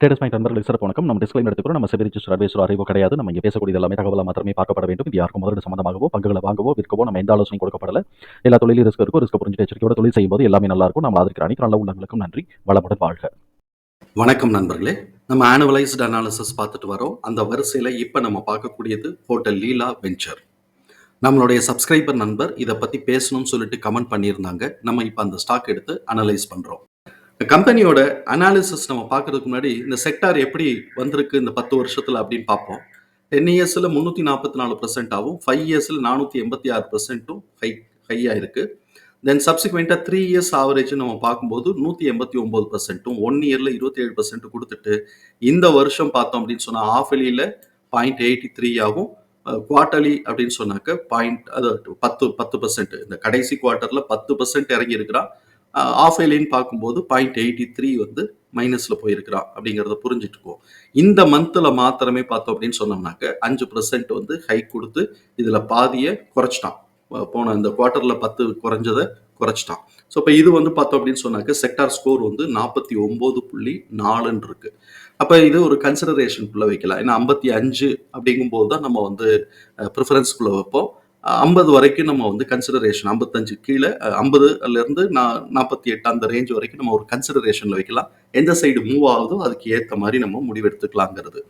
Traders point நண்பர்களுக்கு சிறப்பு வணக்கம். நம்ம டிஸ்கிளைம் எடுத்துக்கிறோம் நம்ம செபி ரிஜிஸ்டர் அட்வைசர் அறிவோ கிடையாது. நம்ம இங்கே பேசக்கூடிய எல்லாமே தகவலாக மாத்திரமே பார்க்கப்பட வேண்டும். இது யாருக்கும் முதலீடு சம்பந்தமாகவோ பங்குகளை வாங்கவோ விற்கவோ நம்ம எந்த ஆலோசனை கொடுக்கப்படல. எல்லா தொழிலும் ரிஸ்க் இருக்கும் ரிஸ்க் புரிஞ்சு எச்சரிக்கையோட தொழில் செய்யும்போது எல்லாமே நல்லா இருக்கும். நம்ம ஆதரிக்கிற அனைத்து நல்ல உள்ளங்களுக்கும் நன்றி. வளமுடன் வாழ்க. வணக்கம் நண்பர்களே. நம்ம ஆனுவலைஸ்டு அனாலிசிஸ் பார்த்துட்டு வரோம். அந்த வரிசையில் இப்போ நம்ம பார்க்கக்கூடியது ஹோட்டல் லீலா வெஞ்சர். நம்மளுடைய சப்ஸ்கிரைபர் நண்பர் இதை பற்றி பேசணும்னு சொல்லிட்டு கமெண்ட் பண்ணியிருந்தாங்க. நம்ம இப்போ அந்த ஸ்டாக் எடுத்து அனலைஸ் பண்ணுறோம் கம்பெனியோட அனாலிசிஸ் நம்ம பார்க்கறதுக்கு முன்னாடி இந்த செக்டார் எப்படி வந்திருக்கு இந்த பத்து வருஷத்தில் அப்படின்னு பார்ப்போம். டென் இயர்ஸில் முந்நூற்றி நாற்பத்தி நாலு பர்சன்ட் ஆகும். ஃபைவ் இயர்ஸில் நானூற்றி எண்பத்தி ஆறு பர்சன்ட்டும் ஹை ஹையாக இருக்குது தென் சப்சிக்வெண்ட்டாக த்ரீ இயர்ஸ் ஆவரேஜ் நம்ம பார்க்கும்போது நூற்றி எண்பத்தி ஒம்பது பர்சன்ட்டும் ஒன் இயரில் இருபத்தி ஏழு பர்சன்ட் கொடுத்துட்டு இந்த வருஷம் பார்த்தோம் அப்படின்னு சொன்னால் ஆஃப் வெளியில் பாயிண்ட் எயிட்டி த்ரீ ஆகும். குவார்ட்டர்லி அப்படின்னு சொன்னாக்க பாயிண்ட் அது பத்து பத்து பர்சன்ட் இந்த கடைசி குவார்ட்டரில் பத்து பர்சன்ட் இறங்கி இருக்கிறான் ஆஃப் பார்க்கும்போது பாயிண்ட் எயிட்டி த்ரீ வந்து மைனஸில் போயிருக்கிறான் அப்படிங்கிறத புரிஞ்சுட்டுக்குவோம் இந்த மந்தில் மாத்திரமே பார்த்தோம் அப்படின்னு சொன்னோம்னாக்க அஞ்சு பர்சன்ட் வந்து ஹை கொடுத்து இதில் பாதியை குறைச்சிட்டான். போன இந்த குவார்ட்டரில் பத்து குறைஞ்சதை குறைச்சிட்டான். ஸோ இப்போ இது வந்து பார்த்தோம் அப்படின்னு சொன்னாக்க செக்டார் ஸ்கோர் வந்து நாற்பத்தி ஒம்பது புள்ளி நாலுன்னு இருக்கு. அப்போ இது ஒரு கன்சிடரேஷனுக்குள்ளே வைக்கலாம். ஏன்னா ஐம்பத்தி அஞ்சு அப்படிங்கும்போது தான் நம்ம வந்து ப்ரிஃபரன்ஸ்குள்ளே வைப்போம். ஐம்பது வரைக்கும் நம்ம வந்து கன்சிடரேஷன் ஐம்பத்தஞ்சு கீழே ஐம்பதுலேருந்து நான் நாற்பத்தி எட்டு அந்த ரேஞ்ச் வரைக்கும் நம்ம ஒரு கன்சிடரேஷனில் வைக்கலாம். எந்த சைடு மூவ் ஆகுதோ அதுக்கு ஏற்ற மாதிரி நம்ம முடிவெடுத்துக்கலாங்கிறது.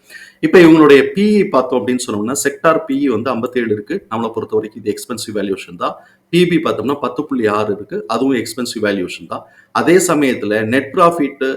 இப்போ இவங்களுடைய பிஇ பார்த்தோம் அப்படின்னு சொன்னோம்னா செக்டார் பிஇ வந்து ஐம்பத்தேழு இருக்குது நம்மளை பொறுத்த வரைக்கும் இது எக்ஸ்பென்சிவ் வேல்யூஷன் தான். பிபி பார்த்தோம்னா பத்து புள்ளி ஆறு இருக்குது அதுவும் எக்ஸ்பென்சிவ் வேல்யூஷன் தான். அதே சமயத்தில் நெட் ப்ராஃபிட்டு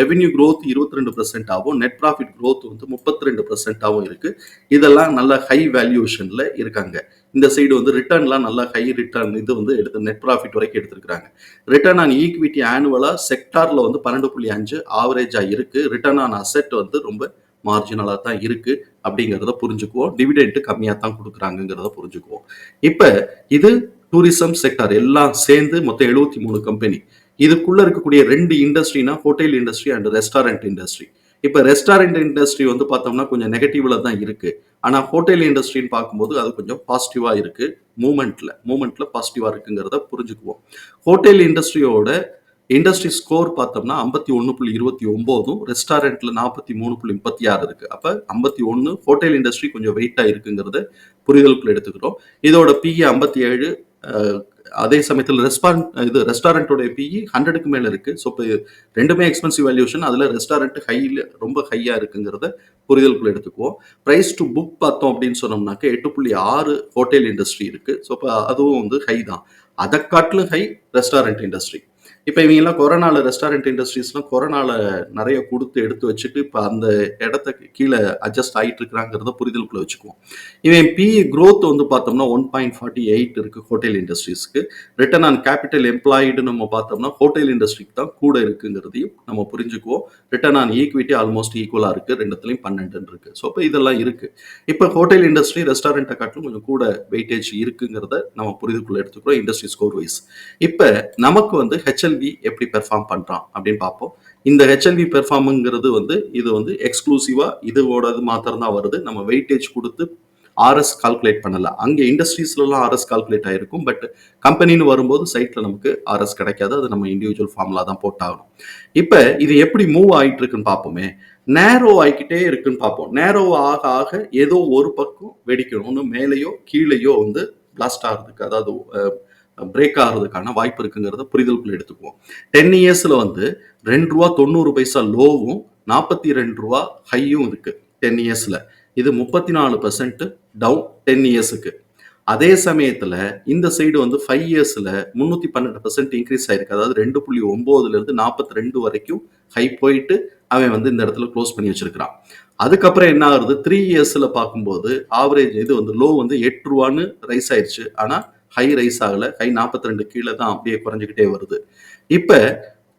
ரெவென்யூ க்ரோத் இருபத்தி ரெண்டு பர்சன்ட் நெட் ப்ராஃபிட் க்ரோத் வந்து முப்பத்தி ரெண்டு பர்சன்டாகவும் இருக்குது இதெல்லாம் நல்ல ஹை வேல்யூஷனில் இருக்காங்க. இந்த சைடு வந்து ரிட்டர்ன்லாம் நல்லா ஹை ரிட்டர்ன் இது வந்து எடுத்து நெட் ப்ராஃபிட் வரைக்கும் எடுத்திருக்கிறாங்க. ரிட்டர்ன் ஆன் ஈக்விட்டி ஆனுவலாக செக்டாரில் வந்து பன்னெண்டு புள்ளி அஞ்சு ஆவரேஜாக இருக்குது ரிட்டர்ன் ஆன் அசெட் வந்து ரொம்ப மார்ஜினலாக தான் இருக்குது அப்படிங்கிறத புரிஞ்சுக்குவோம். டிவிடெண்ட்டு கம்மியாக தான் கொடுக்குறாங்கிறத புரிஞ்சுக்குவோம். இப்போ இது டூரிசம் செக்டார் எல்லாம் சேர்ந்து மொத்தம் எழுபத்தி மூணு கம்பெனி இதுக்குள்ள இருக்கக்கூடிய ரெண்டு இண்டஸ்ட்ரினா hotel industry and restaurant industry இப்போ ரெஸ்டாரண்ட் இண்டஸ்ட்ரி வந்து பார்த்தோம்னா கொஞ்சம் நெகட்டிவ்ல தான் இருக்கு. ஆனால் ஹோட்டல் இண்டஸ்ட்ரின்னு பார்க்கும்போது அது கொஞ்சம் பாசிட்டிவாக இருக்குது மூமெண்ட்டில் மூமெண்ட்டில் பாசிட்டிவாக இருக்குங்கிறத புரிஞ்சுக்குவோம். ஹோட்டல் இண்டஸ்ட்ரியோட இண்டஸ்ட்ரி ஸ்கோர் பார்த்தோம்னா ஐம்பத்தி ஒன்று புள்ளி இருபத்தி ஒம்போதும் ரெஸ்டாரண்ட்ல நாற்பத்தி மூணு புள்ளி முப்பத்தி ஆறு இருக்கு. அப்போ ஐம்பத்தி ஒன்று ஹோட்டல் இண்டஸ்ட்ரி கொஞ்சம் வெயிட்டாக இருக்குங்கிறத புரிதலுக்குள்ள எடுத்துக்கிறோம் இதோட பிஏ ஐம்பத்தி ஏழு அதே சமயத்தில் ரெஸ்பான் இது ரெஸ்டாரண்ட்டோட பிஇ ஹண்ட்ரடுக்கு மேலே இருக்குது ஸோ இப்போ ரெண்டுமே எக்ஸ்பென்சிவ் வேல்யூஷன் அதில் ரெஸ்டாரண்ட் ஹையில் ரொம்ப ஹையாக இருக்குங்கிறத புரிதலுக்குள்ள எடுத்துக்குவோம். ப்ரைஸ் டு புக் பார்த்தோம் அப்படின்னு சொன்னோம்னாக்க எட்டு புள்ளி ஆறு ஹோட்டல் இண்டஸ்ட்ரி இருக்குது ஸோ இப்போ அதுவும் வந்து ஹை தான். அதை காட்டிலும் ஹை ரெஸ்டாரண்ட் இண்டஸ்ட்ரி இப்போ இவங்கெல்லாம் கொரோனாவில் ரெஸ்டாரண்ட் இண்டஸ்ட்ரீஸ்லாம் கொரோனாவில் நிறைய கொடுத்து எடுத்து வச்சுட்டு இப்போ அந்த இடத்த கீழே அட்ஜஸ்ட் ஆகிட்டு இருக்கிறாங்கிறத புரிதலுக்குள்ள வச்சுக்குவோம். இவன் பிஇ க்ரோத் வந்து பார்த்தோம்னா ஒன் பாயிண்ட் ஃபார்ட்டி எயிட் இருக்குது ஹோட்டல் இண்டஸ்ட்ரீஸ்க்கு ரிட்டர்ன் ஆன் கேபிட்டல் எம்ப்ளாய்டு நம்ம பார்த்தோம்னா ஹோட்டல் இண்டஸ்ட்ரிக்கு தான் கூட இருக்குங்கிறதையும் நம்ம புரிஞ்சுக்குவோம். ரிட்டர்ன் ஆன் ஈக்விட்டி ஆல்மோஸ்ட் ஈக்குவலாக இருக்குது ரெண்டுத்துலையும் பன்னெண்டுன்னு இருக்குது ஸோ இப்போ இதெல்லாம் இருக்குது இப்போ ஹோட்டல் இண்டஸ்ட்ரி ரெஸ்டாரண்ட்டை காட்டிலும் கொஞ்சம் கூட வெயிட்டேஜ் இருக்குங்கிறத நம்ம புரிதலுக்குள்ள எடுத்துக்கிறோம் இண்டஸ்ட்ரி ஸ்கோர் வைஸ் இப்போ நமக்கு வந்து ஹெச்எல் ஹெச்எல்வி எப்படி பெர்ஃபார்ம் பண்ணுறான் அப்படின்னு பார்ப்போம். இந்த ஹெச்எல்வி பெர்ஃபார்முங்கிறது வந்து இது வந்து எக்ஸ்க்ளூசிவாக இதுவோட மாத்திரம் தான் வருது. நம்ம வெயிட்டேஜ் கொடுத்து ஆர்எஸ் கால்குலேட் பண்ணல. அங்கே இண்டஸ்ட்ரீஸ்லலாம் ஆர்எஸ் கால்குலேட் ஆகிருக்கும் பட் கம்பெனின்னு வரும்போது சைட்டில் நமக்கு ஆர்எஸ் கிடைக்காது. அது நம்ம இண்டிவிஜுவல் ஃபார்முலா தான் போட்டாகணும். இப்போ இது எப்படி மூவ் ஆகிட்டு இருக்குன்னு பார்ப்போமே. நேரோ ஆகிக்கிட்டே இருக்குன்னு பார்ப்போம். நேரோ ஆக ஆக ஏதோ ஒரு பக்கம் வெடிக்கணும்னு மேலேயோ கீழேயோ வந்து பிளாஸ்ட் ஆகிறதுக்கு அதாவது பிரேக் ஆகிறதுக்கான வாய்ப்பு இருக்குங்கிறத புரிதலுக்குள்ள எடுத்துக்குவோம். டென் இயர்ஸில் வந்து ரெண்டு ரூபா தொண்ணூறு பைசா லோவும் நாற்பத்தி ரெண்டு ரூபா ஹையும் இருக்கு டென் இயர்ஸில் இது முப்பத்தி நாலு பர்சன்ட் டவுன் டென் இயர்ஸுக்கு அதே சமயத்தில் இந்த சைடு வந்து ஃபைவ் இயர்ஸில் முந்நூற்றி பன்னெண்டு பர்சன்ட் இன்க்ரீஸ் ஆயிருக்கு. அதாவது ரெண்டு புள்ளி ஒம்போதுலேருந்து நாற்பத்தி ரெண்டு வரைக்கும் ஹை போயிட்டு அவன் வந்து இந்த இடத்துல க்ளோஸ் பண்ணி வச்சிருக்கிறான். அதுக்கப்புறம் என்ன ஆகுறது? த்ரீ இயர்ஸில் பார்க்கும்போது ஆவரேஜ் இது வந்து லோ வந்து எட்டு ரூபான்னு ரைஸ் ஆயிடுச்சு ஆனால் ஹை ரைஸ் ஆகலை ஹை நாற்பத்தி ரெண்டு கீழே தான் அப்படியே குறைஞ்சிக்கிட்டே வருது. இப்போ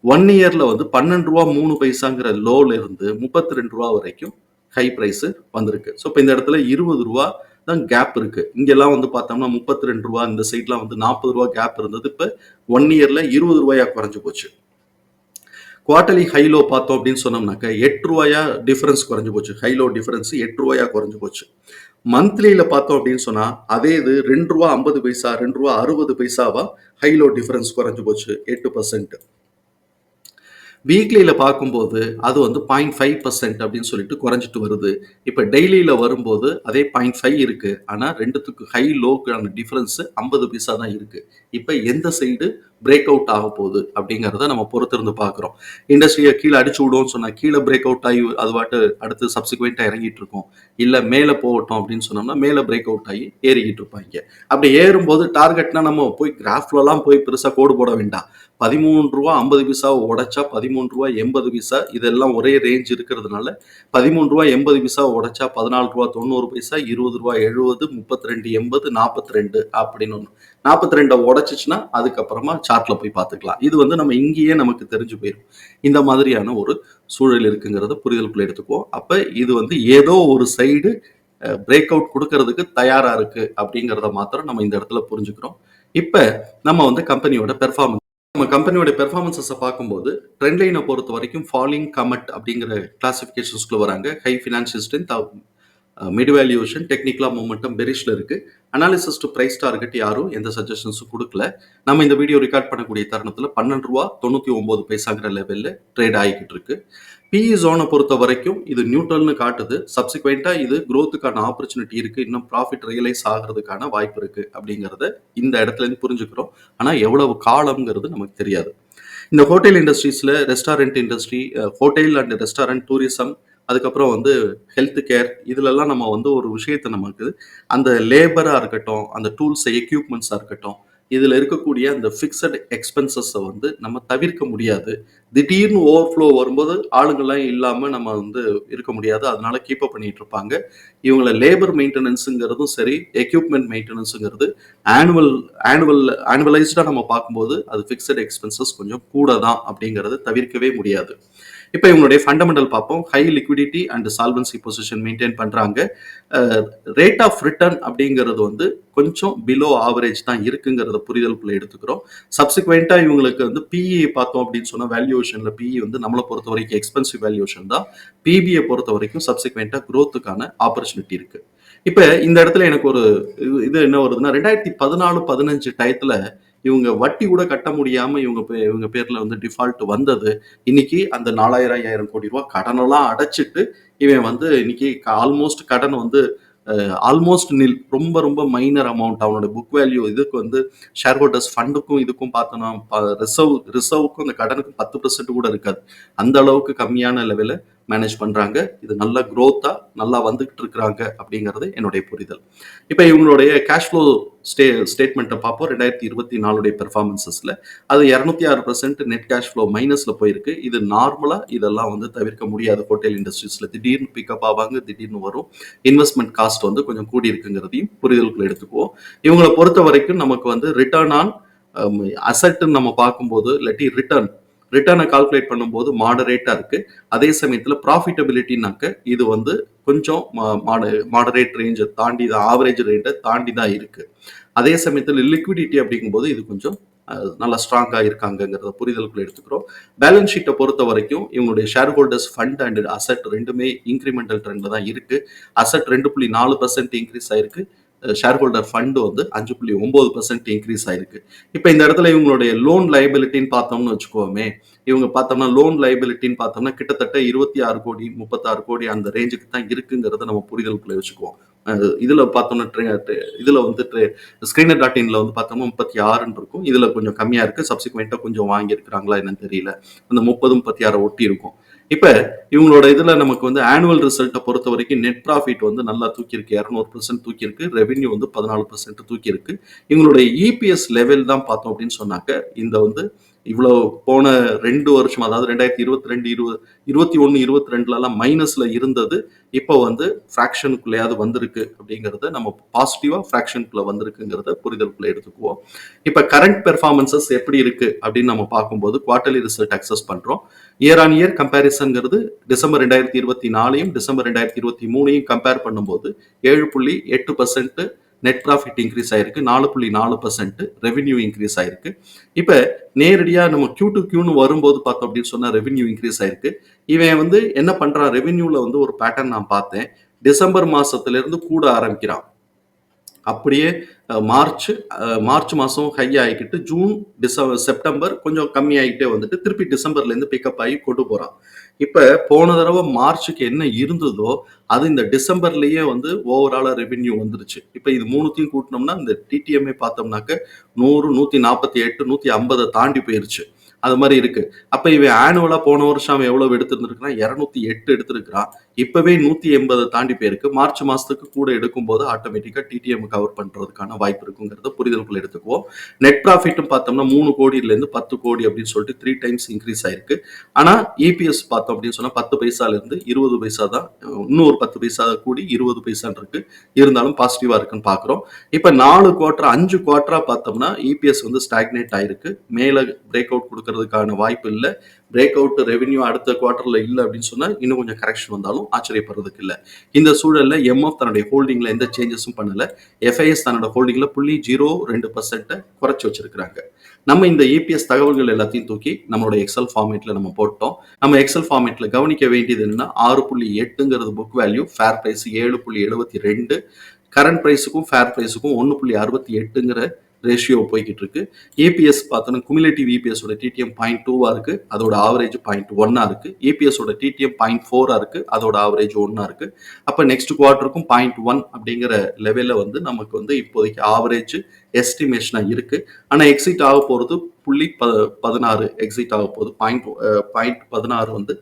ஒன் இயரில் வந்து பன்னெண்டு ரூபா மூணு பைசாங்கிற லோல இருந்து முப்பத்தி ரெண்டு ரூபா வரைக்கும் ஹை ப்ரைஸு வந்திருக்கு. ஸோ இப்போ இந்த இடத்துல இருபது ரூபா தான் கேப் இருக்கு. இங்கெல்லாம் வந்து பார்த்தோம்னா முப்பத்தி ரெண்டு ரூபா இந்த சைட்லாம் வந்து நாற்பது ரூபா கேப் இருந்தது. இப்போ ஒன் இயர்ல இருபது ரூபாயா குறைஞ்சு போச்சு. குவார்டர்லி ஹைலோ பார்த்தோம் அப்படின்னு சொன்னோம்னாக்க எட்டு ரூபாயா டிஃபரன்ஸ் குறைஞ்சு போச்சு. ஹைலோ டிஃபரன்ஸ் எட்டு ரூபாயா குறைஞ்சு போச்சு. மந்த்லியில் பார்த்தோம் அப்படின்னு சொன்னால் அதே இது ரெண்டு ரூபா ஐம்பது பைசா ரெண்டு ரூபா அறுபது பைசாவா ஹைலோ டிஃபரன்ஸ் குறைஞ்சு போச்சு. எட்டு பர்சன்ட் வீக்லியில் பார்க்கும்போது அது வந்து பாயிண்ட் ஃபைவ் பர்சன்ட் அப்படின்னு சொல்லிட்டு குறைஞ்சிட்டு வருது. இப்போ டெய்லியில் வரும்போது அதே பாயிண்ட் ஃபைவ் இருக்குது ஆனால் ரெண்டுத்துக்கு ஹை லோக்கான டிஃப்ரென்ஸு ஐம்பது பைசா தான் இருக்குது இப்போ எந்த சைடு பிரேக் அவுட் ஆக போகுது அப்படிங்கிறத நம்ம பொறுத்திருந்து பார்க்குறோம். இண்டஸ்ட்ரியை கீழே அடிச்சு விடுவோம்னு சொன்னால் கீழே பிரேக் அவுட் ஆகி அது பாட்டு அடுத்து சப்சிக்வெண்ட்டாக இறங்கிட்டு இருக்கோம். இல்லை மேலே போகட்டும் அப்படின்னு சொன்னோம்னா மேலே பிரேக் அவுட் ஆகி ஏறிக்கிட்டு இருப்பாங்க. அப்படி ஏறும்போது டார்கெட்னா நம்ம போய் கிராஃப்லலாம் போய் பெருசாக கோடு போட வேண்டாம். பதிமூணு ரூபா ஐம்பது பைசாவை உடைச்சா பதிமூணு ரூபா எண்பது பைசா. இதெல்லாம் ஒரே ரேஞ்ச் இருக்கிறதுனால பதிமூணு ரூபா எண்பது பைசா உடைச்சா பதினாலு ரூபா தொண்ணூறு பைசா இருபது ரூபா எழுபது முப்பத்தி ரெண்டு எண்பது நாற்பத்தி ரெண்டு அப்படின்னு ஒன்று நாற்பத்தி ரெண்டை உடச்சிச்சுன்னா அதுக்கப்புறமா சார்ட்டில் போய் பார்த்துக்கலாம். இது வந்து நம்ம இங்கேயே நமக்கு தெரிஞ்சு போயிடும் இந்த மாதிரியான ஒரு சூழல் இருக்குங்கிறத புரிதலுக்குள்ள எடுத்துக்குவோம். அப்போ இது வந்து ஏதோ ஒரு சைடு பிரேக் அவுட் கொடுக்கறதுக்கு தயாராக இருக்குது அப்படிங்கிறத மாத்திரம் நம்ம இந்த இடத்துல புரிஞ்சுக்கிறோம். இப்போ நம்ம வந்து கம்பெனியோட பெர்ஃபார்மன்ஸ் நம்ம கம்பெனியோட பெர்ஃபார்மன்ஸஸை பார்க்கும்போது ட்ரெண்ட் லைனை பொறுத்த வரைக்கும் ஃபாலிங் கமட் அப்படிங்கிற கிளாசிஃபிகேஷன்ஸ்குள்ள வராங்க. High financial strength mid valuation டெக்னிக்கலாக மூமெண்டம் பெரிஷில் இருக்கு. அனாலிசிஸ் டு ப்ரைஸ் டார்கெட் யாரும் எந்த சஜஷன்ஸும் கொடுக்கல. நம்ம இந்த வீடியோ ரெக்கார்ட் பண்ணக்கூடிய தருணத்தில் பன்னெண்டு ரூபா தொண்ணூற்றி ஒம்பது பைசாங்கிற லெவலில் ட்ரேட் ஆகிக்கிட்டு இருக்கு. பிஇ ஜோனை பொறுத்த வரைக்கும் இது நியூட்ரல்னு காட்டுது. சப்சிக்வெண்ட்டாக இது க்ரோத்துக்கான ஆப்பர்ச்சுனிட்டி இருக்குது இன்னும் ப்ராஃபிட் ரியலைஸ் ஆகிறதுக்கான வாய்ப்பு இருக்குது அப்படிங்கிறத இந்த இடத்துல இருந்து புரிஞ்சுக்கிறோம். ஆனால் எவ்வளவு காலம்ங்கிறது நமக்கு தெரியாது. இந்த hotel இண்டஸ்ட்ரீஸில் restaurant industry hotel and restaurant tourism அதுக்கப்புறம் வந்து ஹெல்த் கேர் இதுலெல்லாம் நம்ம வந்து ஒரு விஷயத்தை நமக்கு அந்த லேபராக இருக்கட்டும் அந்த டூல்ஸ் எக்யூப்மெண்ட்ஸாக இருக்கட்டும் இதில் இருக்கக்கூடிய அந்த ஃபிக்ஸட் எக்ஸ்பென்சஸை வந்து நம்ம தவிர்க்க முடியாது. திடீர்னு ஓவர்ஃப்ளோ வரும்போது ஆளுங்கள்லாம் இல்லாமல் நம்ம வந்து இருக்க முடியாது. அதனால கீப் அப் பண்ணிட்டு இருப்பாங்க. இவங்கள லேபர் மெயின்டெனன்ஸுங்கிறதும் சரி எக்யூப்மெண்ட் மெயின்டெனன்ஸுங்கிறது ஆனுவல் ஆனுவல் ஆனுவலைஸ்டாக நம்ம பார்க்கும்போது அது ஃபிக்ஸட் எக்ஸ்பென்சஸ் கொஞ்சம் கூட தான் அப்படிங்கிறத தவிர்க்கவே முடியாது. இப்போ இவங்களுடைய ஃபண்டமெண்டல் பார்ப்போம் high liquidity and solvency position maintain பண்ணுறாங்க ரேட் ஆஃப் ரிட்டர்ன் அப்படிங்கிறது வந்து கொஞ்சம் பிலோ ஆவரேஜ் தான் இருக்குங்கிறத புரிதலுக்குள்ள எடுத்துக்கிறோம். சப்சிக்வெண்ட்டாக இவங்களுக்கு வந்து பிஇ பார்த்தோம் அப்படின்னு சொன்னால் வேல்யூவேஷனில் பிஇ வந்து நம்மளை பொறுத்த வரைக்கும் எக்ஸ்பென்சிவ் வேல்யூவேஷன் தான். பிபிஐ பொறுத்த வரைக்கும் சப்சிக்வெண்ட்டாக க்ரோத்துக்கான ஆப்பர்ச்சுனிட்டி இருக்குது இப்போ இந்த இடத்துல எனக்கு ஒரு இது- இது என்ன வருதுன்னா ரெண்டாயிரத்தி பதினாலு பதினஞ்சு டயத்தில் இவங்க வட்டி கூட கட்ட முடியாம இவங்க பே- இவங்க பேர்ல வந்து டிஃபால்ட் வந்தது. இன்னைக்கு அந்த நாலாயிரம் ஐயாயிரம் கோடி ரூபாய் கடனெல்லாம் அடைச்சிட்டு இவன் வந்து இன்னைக்கு ஆல்மோஸ்ட் கடன் வந்து ஆல்மோஸ்ட் நில் ரொம்ப ரொம்ப மைனர் அமௌண்ட் அவனோட புக் வேல்யூ இதுக்கு வந்து ஷேர் ஹோல்டர்ஸ் ஃபண்டுக்கும் இதுக்கும் பார்த்தோன்னா ரிசர்வ் ரிசர்வுக்கும் அந்த கடனுக்கும் பத்து பர்சன்ட் கூட இருக்காது. அந்த அளவுக்கு கம்மியான லெவலில் மேனேஜ் பண்ணுறாங்க இது நல்ல க்ரோத்தாக நல்லா வந்துகிட்டு இருக்கிறாங்க அப்படிங்கிறது என்னுடைய புரிதல். இப்போ இவங்களுடைய கேஷ் ஃப்ளோ ஸ்டே ஸ்டேட்மெண்ட்டை பார்ப்போம். ரெண்டாயிரத்தி இருபத்தி நாலுடைய பெர்ஃபார்மன்ஸஸில் அது இரநூத்தி ஆறு பர்சன்ட் நெட் கேஷ் ஃப்ளோ மைனஸில் போயிருக்கு. இது நார்மலாக இதெல்லாம் வந்து தவிர்க்க முடியாது ஹோட்டல் இண்டஸ்ட்ரீஸில் திடீர்னு பிக்கப் ஆவாங்க திடீர்னு வரும். இன்வெஸ்ட்மெண்ட் காஸ்ட் வந்து கொஞ்சம் கூடி இருக்குங்கிறதையும் புரிதலுக்குள்ள எடுத்துக்குவோம். இவங்களை பொறுத்த வரைக்கும் நமக்கு வந்து ரிட்டர்ன் ஆன் அசட்டுன்னு நம்ம பார்க்கும்போது இல்லாட்டி ரிட்டர்ன் ரிட்டர்னை கால்குலேட் பண்ணும்போது மாடரேட்டாக இருக்குது அதே சமயத்தில் ப்ராஃபிட்டபிலிட்டினாக்க இது வந்து கொஞ்சம் மாடரேட் ரேஞ்சை தாண்டி தான் ஆவரேஜ் ரேட்டை தாண்டி தான் இருக்குது அதே சமயத்தில் லிக்விடிட்டி அப்படிங்கும்போது இது கொஞ்சம் நல்லா ஸ்ட்ராங்காக இருக்காங்கங்கிறத புரிதலுக்குள்ள எடுத்துக்கிறோம். பேலன்ஸ் ஷீட்டை பொறுத்த வரைக்கும் இவங்களுடைய share holders fund and asset ரெண்டுமே இன்க்ரிமெண்டல் ட்ரெண்டில் தான் இருக்குது அசட் ரெண்டு புள்ளி நாலு பர்சன்ட் இன்க்ரீஸ் ஆயிருக்கு. ஷேர் ஹோல்டர் ஃபண்டு வந்து அஞ்சு புள்ளி ஒம்பது பர்சன்ட் இன்க்ரீஸ் ஆயிருக்கு. இப்போ இந்த இடத்துல இவங்களுடைய லோன் லைபிலிட்டின்னு பார்த்தோம்னு வச்சுக்கோமே இவங்க பார்த்தோம்னா லோன் லைபிலிட்டின்னு பார்த்தோம்னா கிட்டத்தட்ட இருபத்தி ஆறு கோடி முப்பத்தாறு கோடி அந்த ரேஞ்சுக்கு தான் இருக்குங்கிறத நம்ம புரிதலுக்குள்ள வச்சுக்குவோம். இதில் பார்த்தோம்னா இதில் வந்து ஸ்கிரீனர் டாட் இன்ல வந்து பார்த்தோம்னா முப்பத்தி ஆறுன்னு இருக்கும். இதில் கொஞ்சம் கம்மியாக இருக்குது சப்சிக்வெண்ட்டாக கொஞ்சம் வாங்கியிருக்கிறாங்களா என்னன்னு தெரியல. அந்த முப்பது முப்பத்தி ஆறை ஒட்டி இருக்கும் இப்போ இவங்களோட இதில் நமக்கு வந்து ஆனுவல் ரிசல்ட்டை பொறுத்த வரைக்கும் நெட் ப்ராஃபிட் வந்து நல்லா தூக்கியிருக்கு. இரநூறு பர்சன்ட் தூக்கியிருக்கு. ரெவென்யூ வந்து பதினாலு பர்சன்ட் தூக்கியிருக்கு. இவங்களுடைய இபிஎஸ் லெவல் தான் பார்த்தோம் அப்படின்னு சொன்னாக்க இந்த வந்து இவ்வளோ போன ரெண்டு வருஷம் அதாவது ரெண்டாயிரத்தி இருபத்தி ரெண்டு இருபது இருபத்தி ஒன்று இருபத்தி ரெண்டுலலாம் மைனஸில் இருந்தது. இப்போ வந்து ஃப்ராக்ஷனுக்குள்ளேயாவது வந்திருக்கு அப்படிங்கிறத நம்ம பாசிட்டிவாக ஃப்ராக்ஷனுக்குள்ளே வந்திருக்குங்கிறத புரிதலுக்குள்ளே எடுத்துக்குவோம். இப்போ கரண்ட் பெர்ஃபார்மன்சஸ் எப்படி இருக்குது அப்படின்னு நம்ம பார்க்கும்போது குவார்டர்லி ரிசல்ட் அக்சஸ் பண்ணுறோம் இயர் ஆன் இயர் கம்பேரிசன்ங்கிறது டிசம்பர் ரெண்டாயிரத்தி இருபத்தி நாலையும் டிசம்பர் ரெண்டாயிரத்தி இருபத்தி மூணையும் கம்பேர் பண்ணும்போது ஏழு புள்ளி எட்டு பர்சன்ட்டு நெட் ப்ராஃபிட் இன்க்ரீஸ் ஆயிருக்கு. நாலு புள்ளி நாலு பர்சன்ட் ரெவென்யூ இன்க்ரீஸ் ஆயிருக்கு. இப்போ நேரடியாக நம்ம கியூ டு கியூன்னு வரும்போது பார்த்தோம் அப்படின்னு சொன்னால் ரெவென்யூ இன்க்ரீஸ் ஆயிருக்கு. இவன் வந்து என்ன பண்ணுறான் ரெவென்யூவில் வந்து ஒரு பேட்டர்ன் நான் பார்த்தேன். டிசம்பர் மாதத்துலேருந்து கூட ஆரம்பிக்கிறான். அப்படியே மார்ச் மார்ச் மாதம் ஹை ஆகிக்கிட்டு ஜூன் டிசம்பர் செப்டம்பர் கொஞ்சம் கம்மி ஆகிட்டே வந்துட்டு திருப்பி டிசம்பர்லேருந்து பிக்கப் ஆகி கொண்டு போகிறான் இப்போ போன தடவை மார்ச்சுக்கு என்ன இருந்ததோ அது இந்த டிசம்பர்லேயே வந்து ஓவராலாக ரெவென்யூ வந்துருச்சு. இப்போ இது மூணுத்தையும் கூட்டினோம்னா இந்த டிடிஎம்ஏ பார்த்தோம்னாக்க நூறு நூற்றி நாற்பத்தி எட்டு நூற்றி ஐம்பதை தாண்டி போயிருச்சு. அது மாதிரி இருக்கு. அப்ப இவன் ஆனுவலா போன வருஷம் அவன் எவ்வளவு எடுத்திருந்திருக்கான் இருநூத்தி எட்டு எடுத்திருக்கிறான். இப்பவே நூத்தி எண்பது தாண்டி போயிருக்கு. மார்ச் மாசத்துக்கு கூட எடுக்கும் போது ஆட்டோமேட்டிக்கா டிடிஎம் கவர் பண்றதுக்கான வாய்ப்பு இருக்குங்கிறத புரிதலுக்குள்ள எடுத்துக்குவோம். நெட் ப்ராஃபிட்டும் பார்த்தோம்னா மூணு கோடியில இருந்து பத்து கோடி அப்படின்னு சொல்லிட்டு த்ரீ டைம்ஸ் இன்க்ரீஸ் ஆயிருக்கு. ஆனா இபிஎஸ் பார்த்தோம் அப்படின்னு சொன்னா பத்து பைசால இருந்து இருபது பைசா தான் இன்னும் ஒரு பத்து பைசா கூடி இருபது பைசான் இருக்கு. இருந்தாலும் பாசிட்டிவா இருக்குன்னு பாக்குறோம் இப்ப நாலு குவார்டர் அஞ்சு குவார்டரா பார்த்தோம்னா இபிஎஸ் வந்து ஸ்டாக்னேட் ஆயிருக்கு. மேல பிரேக் அவுட் கொடுக்கறதுக்கான வாய்ப்பு இல்லை. பிரேக் அவுட் ரெவென்யூ அடுத்த குவார்டர்ல இல்லை அப்படின்னு சொன்னா இன்னும் கொஞ்சம் கரெக்ஷன் வந்தாலும் ஆச்சரியப்படுறதுக்கு இல்லை. இந்த சூழல்ல எம்எஃப் தன்னுடைய ஹோல்டிங்ல எந்த சேஞ்சஸும் பண்ணல. எஃப்ஐஎஸ் தன்னோட ஹோல்டிங்ல புள்ளி ஜீரோ ரெண்டு பர்சன்ட்டை குறைச்சி வச்சிருக்கிறாங்க. நம்ம இந்த இபிஎஸ் தகவல்கள் எல்லாத்தையும் தூக்கி நம்மளோட எக்ஸல் ஃபார்மேட்ல நம்ம போட்டோம். நம்ம எக்ஸல் ஃபார்மேட்ல கவனிக்க வேண்டியது என்னன்னா ஆறு புள்ளி எட்டுங்கிறது புக் வேல்யூ ஃபேர் பிரைஸ் ஏழு புள்ளி எழுபத்தி ரெண்டு. கரண்ட் ப்ரைஸுக்கும் ஃபேர் ப்ரைஸுக்கும் ஒன்று புள்ளி அறுபத்தி எட்டுங்கிற ரேஷியோ போய்கிட்டு இருக்கு ஏபிஎஸ் பார்த்தோன்னா குமிலேட்டிவ் இபிஎஸோட டிடிஎம் பாயிண்ட் டூவா இருக்கு அதோட ஆவரேஜ் பாயிண்ட் ஒன்னா இருக்கு. ஏபிஎஸோட டிடிஎம் பாயிண்ட் ஃபோரா இருக்கு அதோட ஆவரேஜ் ஒன்னா இருக்கு. அப்போ நெக்ஸ்ட் குவார்ட்டருக்கும் பாயிண்ட் ஒன் அப்படிங்கிற லெவலில் வந்து நமக்கு வந்து இப்போதைக்கு ஆவரேஜ் எஸ்டிமேஷனாக இருக்கு. ஆனால் எக்ஸிட் ஆக போகிறது புள்ளி ப பதினாறு எக்ஸிட் ஆக போகுது பாயிண்ட் பாயிண்ட் பதினாறு வந்து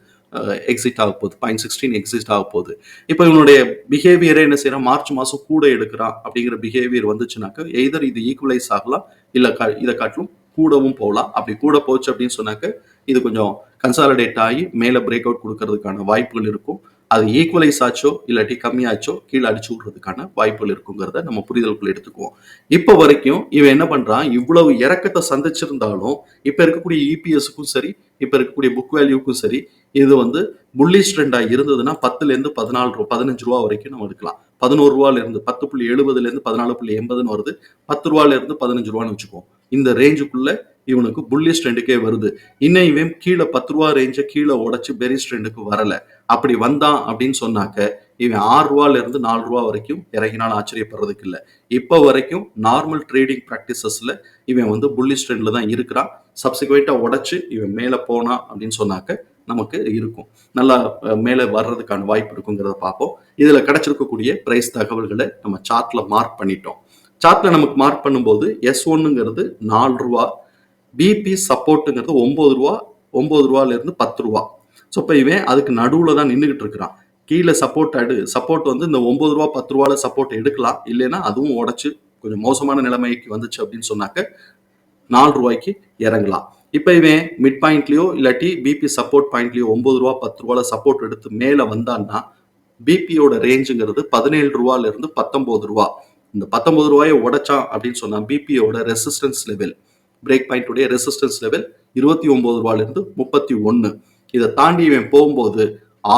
எக்ஸிட் ஆக போகுது. பாயிண்ட் சிக்ஸ்டீன் எக்ஸிட் ஆக போகுது. இப்போ இவனுடைய பிஹேவியரே என்ன செய்யறான்? மார்ச் மாதம் கூட எடுக்கிறான் அப்படிங்கிற பிஹேவியர் வந்துச்சுனாக்க எய்தர் இது ஈக்குவலைஸ் ஆகலாம் இல்லை க இதை காட்டிலும் கூடவும் போகலாம். அப்படி கூட போச்சு அப்படின்னு சொன்னாக்க இது கொஞ்சம் கன்சாலிடேட் ஆகி மேலே பிரேக் அவுட் கொடுக்கறதுக்கான வாய்ப்புகள் இருக்கும். அது ஈக்குவலைஸ் ஆச்சோ இல்லாட்டி கம்மியாச்சோ கீழே அடிச்சு விடுறதுக்கான வாய்ப்புகள் இருக்குங்கிறத நம்ம புரிதலுக்குள்ள எடுத்துக்குவோம். இப்போ வரைக்கும் இவன் என்ன பண்றான்? இவ்வளவு இறக்கத்தை சந்திச்சிருந்தாலும் இப்போ இருக்கக்கூடிய இபிஎஸ்க்கும் சரி இப்போ இருக்கக்கூடிய புக் வேல்யூக்கும் சரி இது வந்து புல்லிஷ் ட்ரெண்டாக இருந்ததுன்னா பத்துலேருந்து பதினாலு ரூபா பதினஞ்சு ரூபா வரைக்கும் நம்ம எடுக்கலாம். பதினோரு ரூபாலேருந்து பத்து புள்ளி எழுபதுலேருந்து பதினாலு புள்ளி எண்பதுன்னு வருது. பத்து ரூபாலேருந்து பதினஞ்சு ரூபான்னு வச்சுக்குவோம். இந்த ரேஞ்சுக்குள்ளே இவனுக்கு புல்லிஷ் ட்ரெண்டுக்கே வருது. இன்னும் இவன் கீழே பத்து ரூபா ரேஞ்சை கீழே உடச்சி பெரிஸ் ட்ரெண்டுக்கு வரல. அப்படி வந்தான் அப்படின்னு சொன்னாக்க இவன் ஆறு ரூபால இருந்து நாலு ரூபா வரைக்கும் இறங்கினாலும் ஆச்சரியப்படுறதுக்கு இல்லை. இப்போ வரைக்கும் நார்மல் ட்ரேடிங் ப்ராக்டிசஸ்ல இவன் வந்து புல்லிஷ் ட்ரெண்ட்ல தான் இருக்கிறான். சப்சிக்வெண்ட்டாக உடச்சி இவன் மேலே போனான் அப்படின்னு சொன்னாக்க நமக்கு இருக்கும். நல்லா மேலே வர்றதுக்கான வாய்ப்பு இருக்குங்கிறத பார்ப்போம். இதில் கிடைச்சிருக்கக்கூடிய ப்ரைஸ் தகவல்களை நம்ம சார்ட்டில் மார்க் பண்ணிட்டோம். சார்ட்டில் நமக்கு மார்க் பண்ணும்போது எஸ் ஒன்னுங்கிறது நாலு ரூபா பிபி சப்போர்ட்டுங்கிறது ஒம்பது ரூபா ஒம்பது ரூபாலேருந்து பத்து ரூபா. ஸோ இப்போ இவன் அதுக்கு நடுவில் தான் நின்றுக்கிட்டு இருக்கிறான். கீழே சப்போர்ட் எடு சப்போர்ட் வந்து இந்த ஒம்பது ரூபா பத்து ரூபாவில் சப்போர்ட் எடுக்கலாம். இல்லைன்னா அதுவும் உடச்சி கொஞ்சம் மோசமான நிலைமைக்கு வந்துச்சு அப்படின்னு சொன்னாக்க நாலு ரூபாய்க்கு இறங்கலாம். இப்போ இவன் மிட் பாயிண்ட்லேயோ இல்லாட்டி பிபி சப்போர்ட் பாயிண்ட்லேயோ ஒம்பது ரூபா பத்து ரூபால சப்போர்ட் எடுத்து மேலே வந்தான்னா பிபியோட ரேஞ்சுங்கிறது பதினேழு ரூபாலேருந்து பத்தொம்போது ரூபா. இந்த பத்தொம்பது ரூபாயை உடைச்சான் அப்படின்னு சொன்னான் பிபியோட ரெசிஸ்டன்ஸ் லெவல் பிரேக் பாயிண்ட்டுடைய ரெசிஸ்டன்ஸ் லெவல் இருபத்தி ஒம்பது ரூபாலேருந்து முப்பத்தி ஒன்று இதை தாண்டி இவன் போகும்போது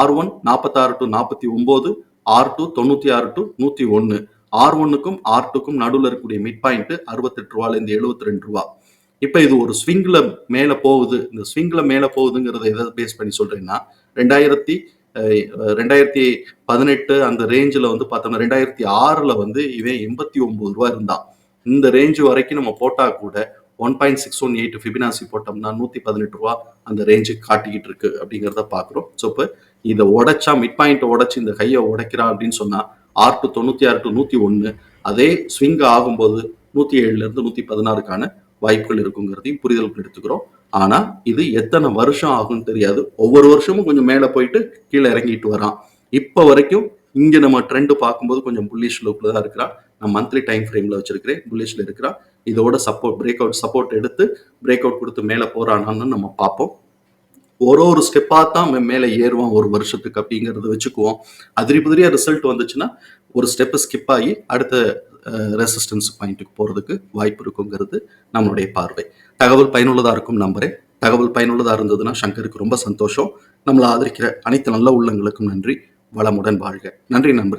ஆர் ஒன் நாற்பத்தாறு டு நாற்பத்தி ஒம்பது ஆர் டூ தொண்ணூற்றி ஆறு டு நூற்றி ஒன்று ஆர் ஒன்னுக்கும் ஆர் டூக்கும் நடுவில் இருக்கக்கூடிய மிட் பாயிண்ட்டு அறுபத்தெட்டு ரூபாலேருந்து எழுபத்தி ரெண்டு ரூபா. இப்போ இது ஒரு ஸ்விங்கில் மேலே போகுது. இந்த ஸ்விங்கில் மேலே போகுதுங்கிறத எதை பேஸ் பண்ணி சொல்கிறேன்னா ரெண்டாயிரத்தி ரெண்டாயிரத்தி பதினெட்டு அந்த ரேஞ்சில் வந்து பார்த்தோம்னா ரெண்டாயிரத்தி ஆறில் வந்து இவன் எண்பத்தி ஒம்பது ரூபா இருந்தான். இந்த ரேஞ்சு வரைக்கும் நம்ம போட்டால் கூட one point six one eight Fibonacci போட்டோம்னா நூற்றி பதினெட்டு ரூபா அந்த ரேஞ்சு காட்டிக்கிட்டு இருக்கு அப்படிங்கிறத பார்க்குறோம். ஸோ இப்போ இதை உடைச்சா மிட் பாயிண்ட்டை உடைச்சி இந்த கையை உடைக்கிறான் அப்படின்னு சொன்னால் ஆறு டு தொண்ணூற்றி ஆறு டு நூற்றி ஒன்று அதே ஸ்விங் ஆகும்போது நூற்றி ஏழுலேருந்து நூற்றி பதினாறுக்கான வாய்ப்புகள் இருக்குங்கிறதையும் புரிதலுக்கு எடுத்துக்கிறோம். ஆனால் இது எத்தனை வருஷம் ஆகும்னு தெரியாது. ஒவ்வொரு வருஷமும் கொஞ்சம் மேலே போயிட்டு கீழே இறங்கிட்டு வரான். இப்போ வரைக்கும் இங்கே நம்ம ட்ரெண்டு பார்க்கும்போது கொஞ்சம் புல்லிஷ் லுக்கில் தான் இருக்கிறான் நான் மந்த்லி டைம் ஃப்ரேமில் வச்சிருக்கிறேன். புல்லிஷில் இருக்கிறான் இதோட சப்போர்ட் பிரேக் அவுட் சப்போர்ட் எடுத்து பிரேக் அவுட் கொடுத்து மேலே போகிறானான்னு நம்ம பார்ப்போம். ஒரு ஒரு ஸ்டெப்பாக தான் அவன் மேலே ஏறுவான் ஒரு வருஷத்துக்கு அப்படிங்கிறத வச்சுக்குவோம். அதிரி புதிரியாக ரிசல்ட் வந்துச்சுன்னா ஒரு ஸ்டெப்பு ஸ்கிப் ஆகி அடுத்த ரெசிஸ்டன்ஸ் பாயிண்ட்டுக்கு போகிறதுக்கு வாய்ப்பு இருக்குங்கிறது நம்மளுடைய பார்வை. தகவல் பயனுள்ளதாக இருக்கும் நம்புறேன். தகவல் பயனுள்ளதாக இருந்ததுன்னா சங்கருக்கு ரொம்ப சந்தோஷம். நம்மளை ஆதரிக்கிற அனைத்து நல்ல உள்ளங்களுக்கும் நன்றி. வளமுடன் வாழ்க. நன்றி நண்பர்களே.